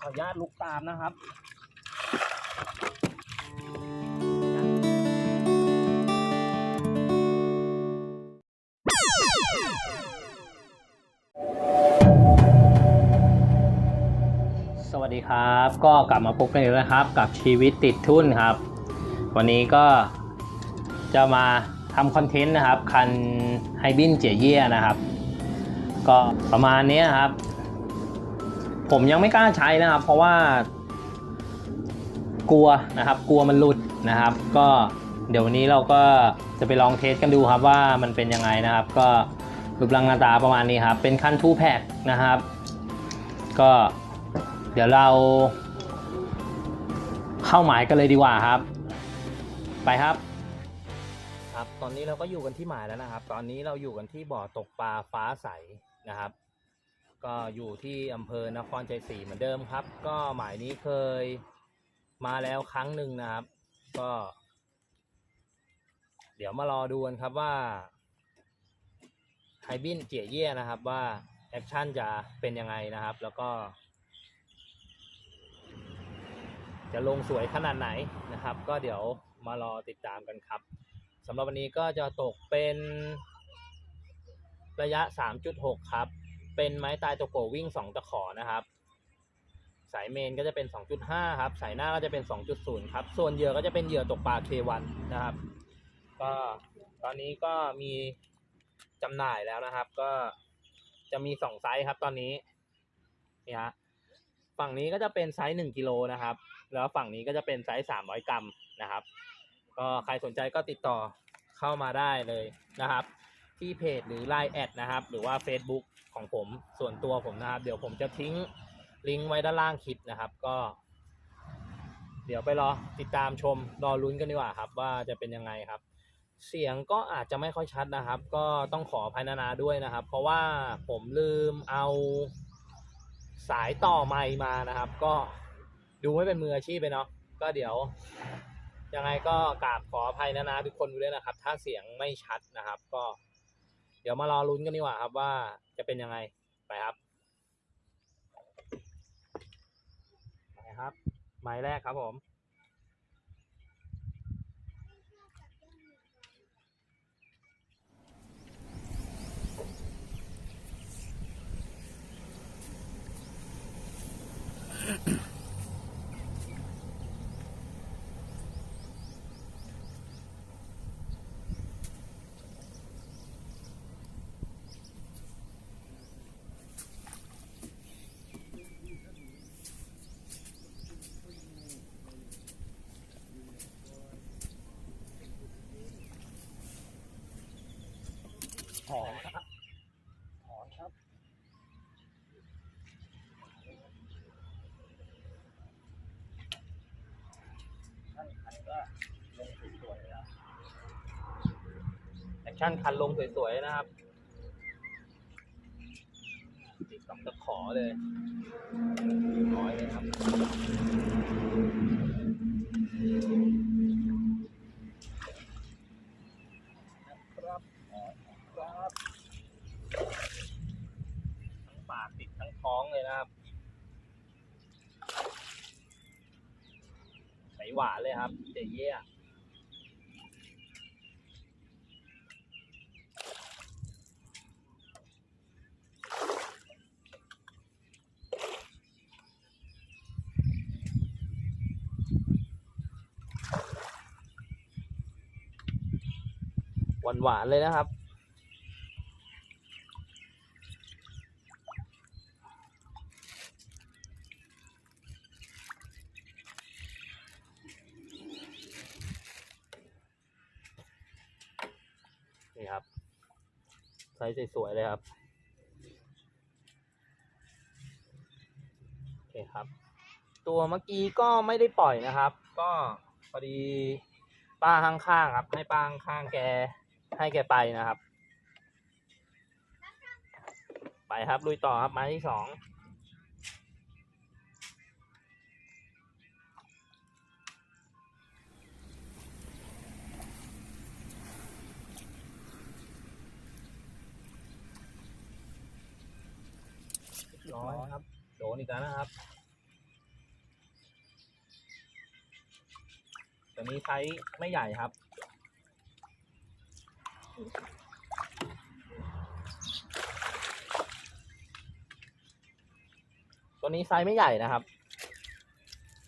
ขออนุญาตลุกตามนะครับสวัสดีครับ ก็กลับมาพบกันอีกแล้วครับ กับชีวิตติดทุนครับ วันนี้ก็ จะมาทำคอนเทนต์นะครับ คันไฮบินเจียเย่นะครับ ก็ประมาณนี้ครับ ผมยังไม่กล้าใช้นะครับ เพราะว่า กลัวนะครับ กลัวมันหลุดนะครับ ก็เดี๋ยววันนี้เราก็จะไปลองเทสกันดูครับว่ามันเป็นยังไงนะครับ ก็รูปร่างหน้าตาประมาณนี้ครับ เป็นคันทูแพ็กนะครับ ก็เดี๋ยวเราเข้าหมายกันเลยดีกว่าครับ ไปครับ ครับ ตอนนี้เราก็อยู่กันที่หมายแล้วนะครับ ตอนนี้เราอยู่กันที่บ่อตกปลาฟ้าใสนะครับ ก็อยู่ที่อำเภอนครชัยศรีเหมือนเดิมครับ ก็หมายนี้เคยมาแล้วครั้งหนึ่งนะครับ ก็ เดี๋ยวมารอดูกันครับว่าไฮบินเจียเย่นะครับว่าแอคชั่นจะเป็นยังไงนะครับ แล้วก็ จะลงสวยขนาดไหนนะครับ ก็เดี๋ยวมารอติดตามกันครับ สำหรับวันนี้ก็จะตกเป็นระยะ 3.6 ครับ เป็นไม้ตายตะโกวิ่ง 2 ตะขอนะครับ สายเมนก็จะเป็น 2.5 ครับ สายหน้าก็จะเป็น 2.0 ครับ ส่วนเหยื่อก็จะเป็นเหยื่อตกปลา K1 นะครับ ก็ตอนนี้ก็มีจำหน่ายแล้วนะครับ ก็จะมี 2 ไซส์ครับตอนนี้นี่ฮะฝั่งนี้ก็จะเป็นไซส์1กิโลนะครับ แล้วฝั่งนี้ก็จะเป็นไซส์300 กรัมนะครับ ก็ใครสนใจก็ติดต่อเข้ามาได้เลยนะครับ ที่เพจหรือ Line แอดนะครับ หรือว่า Facebook ของผมส่วนตัวผมนะครับ เดี๋ยวผมจะทิ้งลิงก์ไว้ด้านล่างคลิปนะครับ ก็ เดี๋ยวไปรอติดตามชมรอลุ้นกันดีกว่าครับ ว่าจะเป็นยังไงครับ เสียงก็อาจจะไม่ค่อยชัดนะครับ ก็ต้องขออภัยนานาด้วยนะครับ เพราะว่าผมลืมเอาสายต่อไมค์มานะครับ ก็ดูไม่เป็นมืออาชีพไปเนาะก็เดี๋ยว ยังไงก็กราบขออภัยนานาทุกคนด้วยนะครับ ถ้าเสียงไม่ชัดนะครับ ก็ เดี๋ยวมารอลุ้นกันดีกว่าครับว่าจะเป็นยังไงไปครับไปครับ หมายแรกครับผม ถอนครับ ถอนครับ ท่านคันก็ลงสวยๆแล้วแอคชั่นคันลงสวยๆนะครับ ติดกับตะขอเลยน้อยเลยครับ ครับครับทั้งปากติดทั้ งท้องเลยนะครับใสหวานเลยครับเจเย่หวานหวานๆเลยนะครับ ไซส์สวยๆเลยครับ โอเคครับ ตัวเมื่อกี้ก็ไม่ได้ปล่อยนะครับ ก็พอดีป้าข้างๆครับ ให้ป้าข้างแกให้แกไปนะครับ ไปครับลุยต่อครับไม้ที่สอง น้อยครับ โดนอีกแล้วนะครับตัวนี้ไซส์ไม่ใหญ่ครับ ตัวนี้ไซส์ไม่ใหญ่นะครับ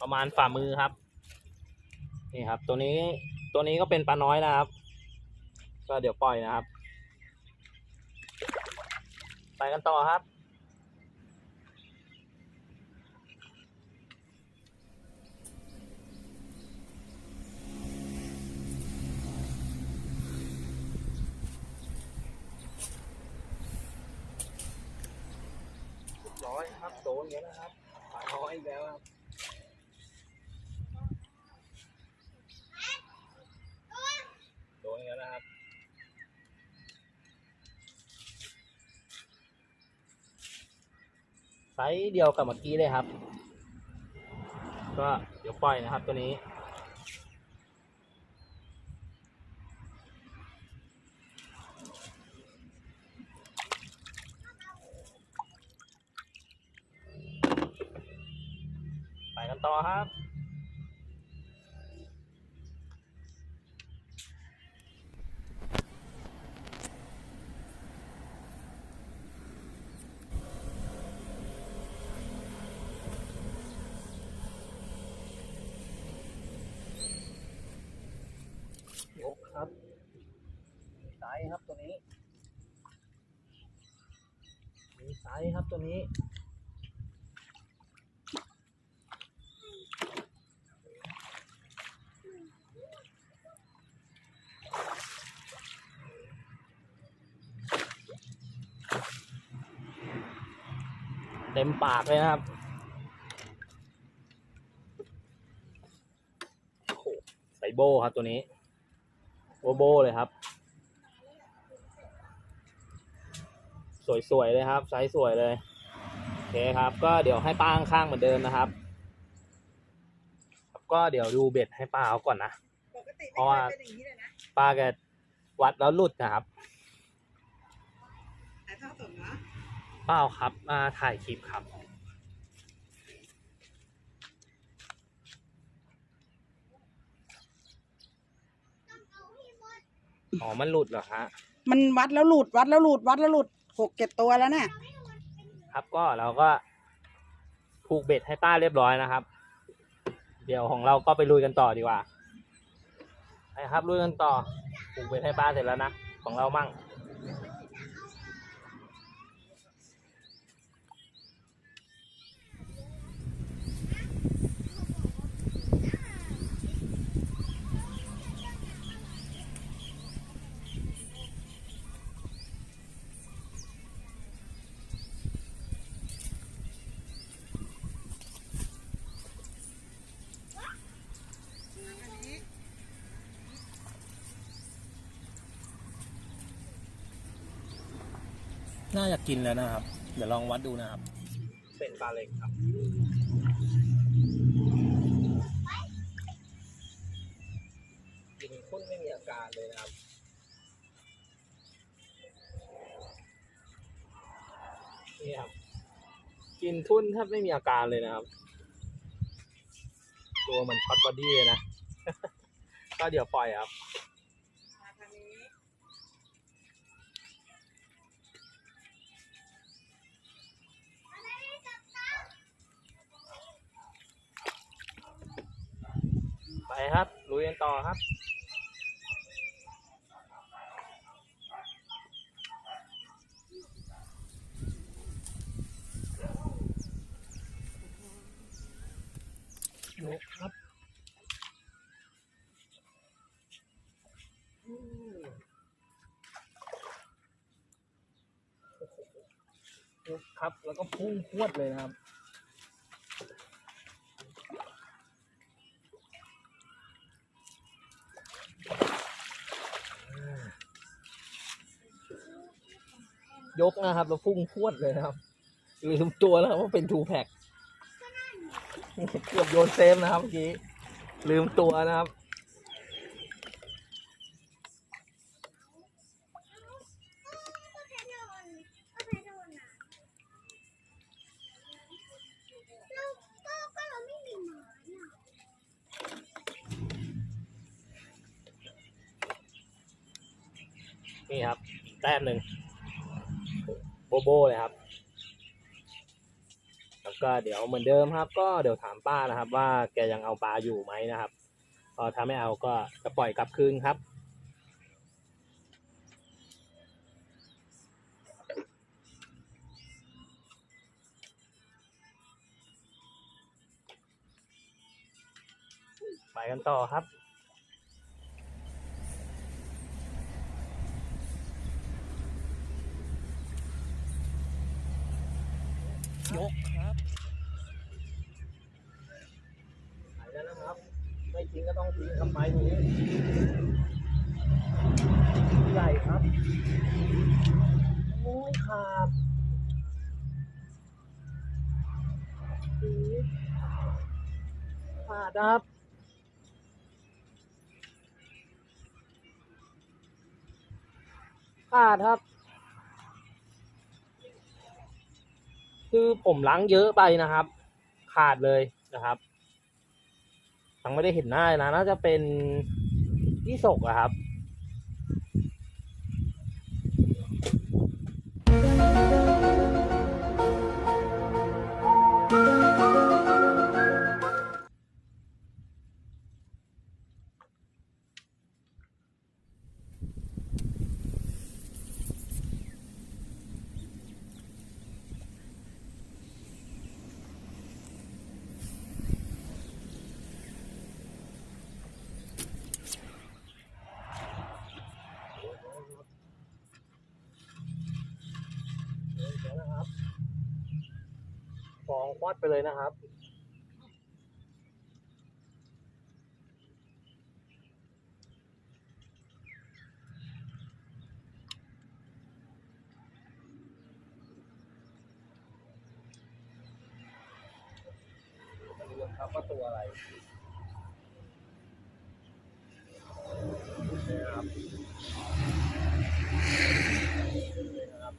ประมาณฝ่ามือครับ นี่ครับ ตัวนี้ตัวนี้ก็เป็นปลาน้อยนะครับ ก็เดี๋ยวปล่อยนะครับ ไปกันต่อครับ ร้อยครับโดนอย่างนี้นะครับปลาน้อยอีกแล้วครับโดนอย่างนี้นะครับไซส์เดียวกับเมื่อกี้เลยครับ ก็เดี๋ยวปล่อยนะครับตัวนี้ ไปกัน ต่อครับ ยกครับมีไซส์ครับตัวนี้ มีไซส์ครับตัวนี้ เต็มปากเลยนะครับโอ้โหไซโบครับตัวนี้ โบโบเลยครับ สวยๆเลยครับไซส์สวยเลยโอเคครับ ก็เดี๋ยวให้ป้าข้างๆเหมือนเดิมนะครับครับก็เดี๋ยวดูเบ็ดให้ป้าเขาก่อนนะปกติเพราะว่าเป็นอย่างนี้เลยนะป้าแกวัดแล้วหลุดนะครับ ถ่ายทอดสดเนาะ เปล่าครับมาถ่ายคลิปครับ อ๋อ มันหลุดเหรอฮะ มันวัดแล้วหลุดวัดแล้วหลุดวัดแล้วหลุดหกเจ็ดตัวแล้วเนี่ยครับก็เราก็ผูกเบ็ดให้ป้าเรียบร้อยนะครับ เดี๋ยวของเราก็ไปลุยกันต่อดีกว่าไปครับลุยกันต่อผูกเบ็ดให้ป้าเสร็จแล้วนะของเรามั่ง น่าจะกินแล้วนะครับ เดี๋ยวลองวัดดูนะครับ เป็นปลาเล็กครับ กินคุ้นไม่มีอาการเลยนะครับนี่ครับ กินทุ่นแทบไม่มีอาการเลยนะครับ ตัวมันช็อตบอดี้เลยนะ ก็เดี๋ยวปล่อยครับ ครับลุยกันต่อครับยกครับยกครับ แล้วก็พุ่งพวดเลยนะครับ ยกนะครับ แล้วพุ่งพวดเลยนะครับลืมตัวแล้วว่าเป็นทูแพ็กเกือบโยนเซฟนะครับเมื่อกี้ลืมตัวนะครับนี่ครับแต้มหนึ่ง โบเลยครับ แล้วก็เดี๋ยวเหมือนเดิมครับ ก็เดี๋ยวถามป้านะครับ ว่าแกยังเอาปลาอยู่ไหมนะครับก็ถ้าไม่เอาก็จะปล่อยกลับคืนครับไปกันต่อครับ ยกครับไปแล้วนะครับ ไม่ทิ้งก็ต้องทิ้งครับไมนี้ใหญ่ครับ โอ้ยขาดปี๊ดขาดครับขาดครับ คือผมล้างเยอะไปนะครับ ขาดเลยนะครับยังไม่ได้เห็นหน้านะน่าจะเป็นที่ศกอะครับ ฟองควัดไปเลยนะครับ มาดูกันครับว่าตัวอะไรนี่นะครับนี่นะครับ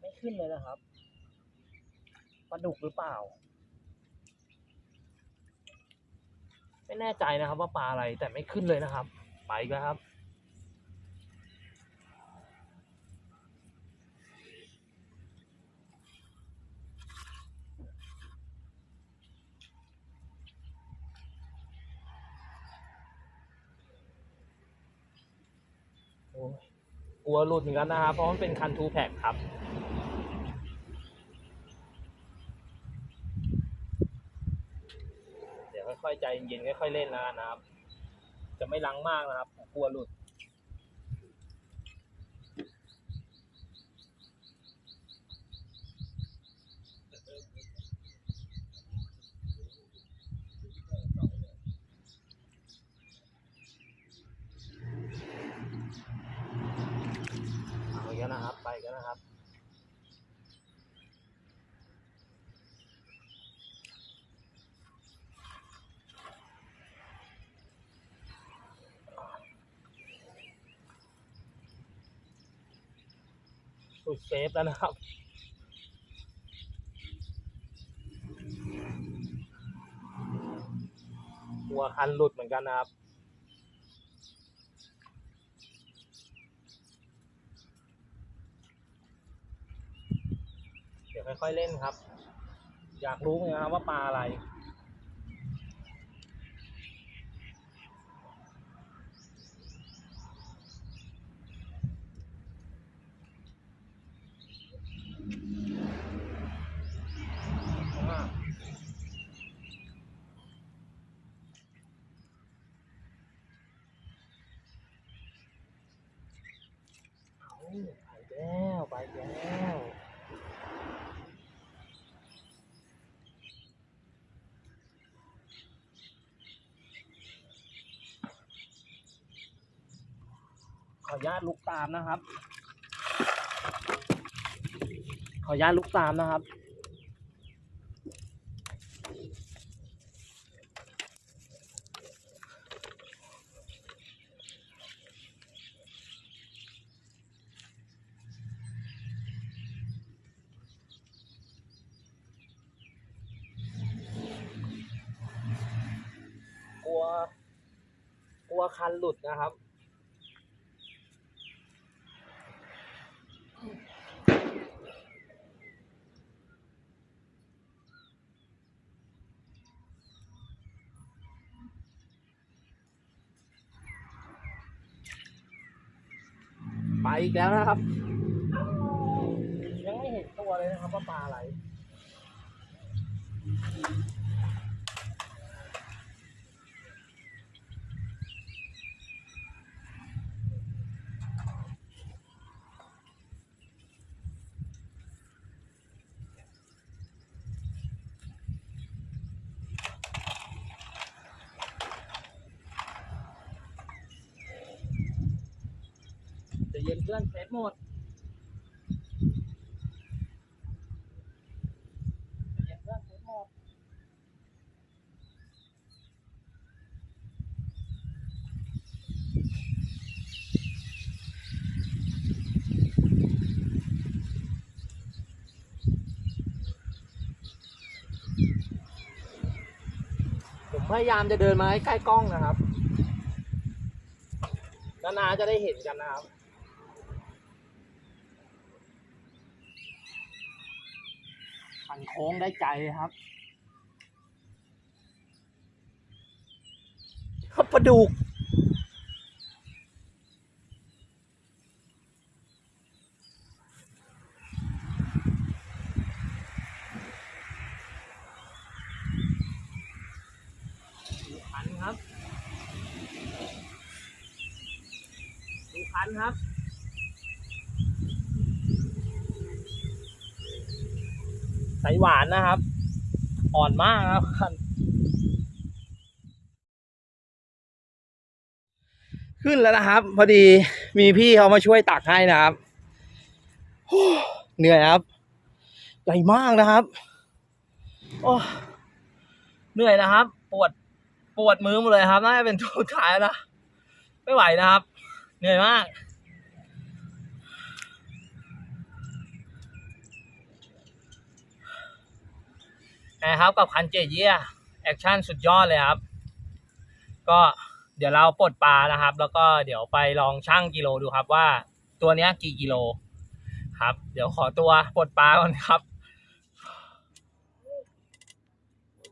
ไม่ ขึ้นเลยนะครับปลาดุกหรือเปล่า ไม่แน่ใจนะครับ ว่าปลาอะไรแต่ไม่ขึ้นเลยนะครับ ไปกแล้วครับกลัวหลุดเหมือนกันนะครับ เพราะมันเป็นคันทูแพ็กครับ เดี๋ยว ค่อยๆใจเย็นๆค่อยๆเล่นแล้วกันนะครับ จะไม่ลังมากนะครับกลัวหลุด เอาอีกแล้วนะครับ ไปอีกแล้วนะครับ สุดเซฟแล้วนะครับหัวคันหลุดเหมือนกันนะครับเดี๋ยวค่อยๆเล่นครับ อยากรู้นกันครับว่าปลาอะไร ไปแล้วไปแล้วขออนุญาตลุกตามนะครับ ขออนุญาตลุกตามนะครับ น คันหลุดนะครับ ไปอีกแล้วนะครับ ยังไม่เห็นตัวเลยนะครับว่าปลาอะไร เย็นเพื่อนเซฟหมดใจเย็นเพื่อนเซฟหมดผมพยายามจะเดินมาให้ใกล้กล้องนะครับ นานๆจะได้เห็นกันนะครับ พันโค้งได้ใจครับครับปลาดุกดูคันครับดูคันครับ ใสหวานนะครับ อ่อนมากครับคขึ้นแล้วนะครับ พอดีมีพี่เขามาช่วยตักให้นะครับเหนื่อยครับใหญ่มากนะครับโอ้เหนื่อยนะครับ ปวดปวดมือหมดเลยครับน่าจะเป็นทุกท้ายนะไม่ไหวนะครับ เหนื่อยมาก นะครับกับคันเจเยียแอคชั่นสุดยอดเลยครับ ก็เดี๋ยวเราปลดปลานะครับ แล้วก็เดี๋ยวไปลองชั่งกิโลดูครับว่าตัวเนี้ยกี่กิโล ครับ เดี๋ยวขอตัวปลดปลาก่อนครับ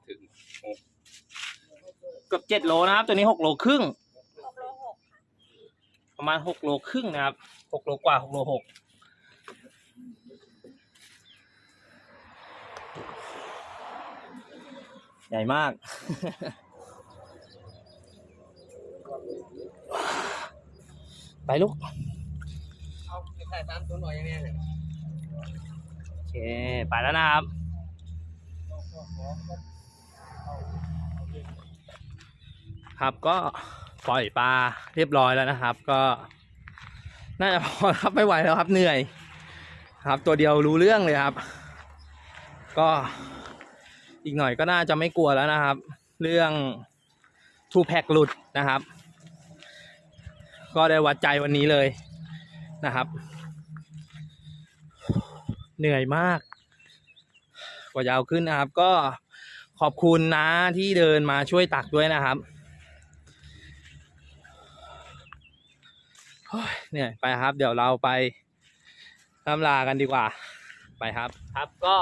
ถึงเกือบเจ็ดโลนะครับ ตัวนี้หกโลครึ่งประมาณหกโลครึ่งนะครับหกโลกว่าหกโลหก ใหญ่มาก ไปลูกเอาใส่ตามตัวหน่อยยังไงเนี่ยโอเค ไปแล้วนะครับครับก็ปล่อยปลาเรียบร้อยแล้วนะครับ ก็ น่าจะพอครับไม่ไหวแล้วครับเหนื่อย ครับตัวเดียวรู้เรื่องเลยครับ ก็ อีกหน่อยก็น่าจะไม่กลัวแล้วนะครับ เรื่องทูแพ็กหลุดนะครับ ก็ได้วัดใจวันนี้เลยนะครับ เหนื่อยมาก กว่าจะเอาขึ้นนะครับ ก็ขอบคุณนะที่เดินมาช่วยตักด้วยนะครับเนื่ยไปครับ เดี๋ยวเราไปล่ำลากันดีกว่า ไปครับ ครับก็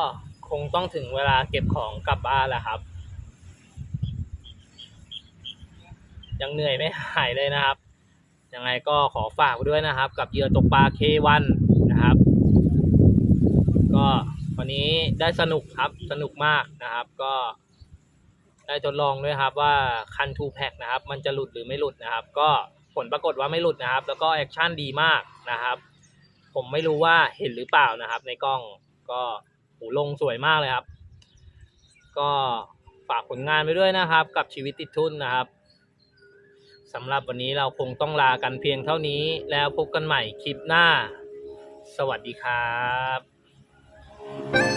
คงต้องถึงเวลาเก็บของกลับบ้านแล้วครับ ยังเหนื่อยไม่หายเลยนะครับ ยังไงก็ขอฝากด้วยนะครับ กับเหยื่อตกปลา K1 นะครับ ก็วันนี้ได้สนุกครับสนุกมากนะครับ ก็ได้ทดลองด้วยครับว่าคันทูแพ็กนะครับ มันจะหลุดหรือไม่หลุดนะครับ ก็ผลปรากฏว่าไม่หลุดนะครับ แล้วก็แอคชั่นดีมากนะครับ ผมไม่รู้ว่าเห็นหรือเปล่านะครับ ในกล้องก็ หูลงสวยมากเลยครับ ก็ฝากผลงานไปด้วยนะครับ กับชีวิตติดทุนนะครับสำหรับวันนี้เราคงต้องลากันเพียงเท่านี้แล้วพบกันใหม่คลิปหน้า สวัสดีครับ